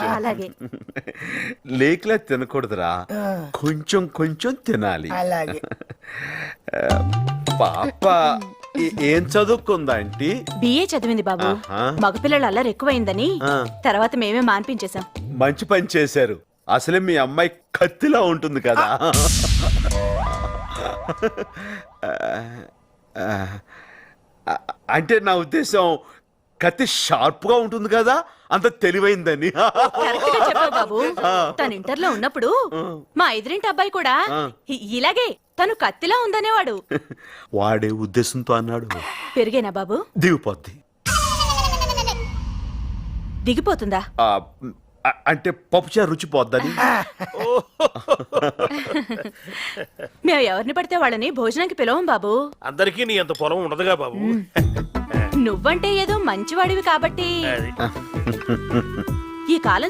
అలాగే. లేకలా తినకూడదురా. కొంచెం కొంచెం తినాలి. అలాగే. పాప ఏ- ఏం చదువుకుందా ఆంటీ? బిఏ చదివింది బాబు. ఆహా. మగపిల్లలు అల్లరి ఎక్కువైందని ఆ. తర్వాత మేమే మాన్పించేశాం. మంచి పని చేశారు. అసలే మీ అమ్మాయి కత్తిలా ఉంటుంది కదా. ఆ, అంటే నా ఉద్దేశం కత్తి షార్ప్గా ఉంటుంది కదా అంత తెలివైందని. కరెక్ట్గా చెప్పావు బాబు. తను ఇంటర్లో ఉన్నప్పుడు మా ఎదురింటి అబ్బాయి కూడా ఇ- ఇలాగే తను కత్తిలా ఉందనేవాడు. వాడే ఉద్దేశంతో అన్నాడు. పెరిగేనా బాబు? దిగిపోద్ది. దిగిపోతుందా? ఆ, అంటే పప్పుచారు రుచి పోద్దని మేము ఎవరిని పడితే వాళ్ళని భోజనానికి పిలవం బాబు. అందరికీ నీ అంత పొలం ఉండదుగా బాబు. నువ్వంటే ఏదో మంచివాడివి కాబట్టి. ఈ కాలం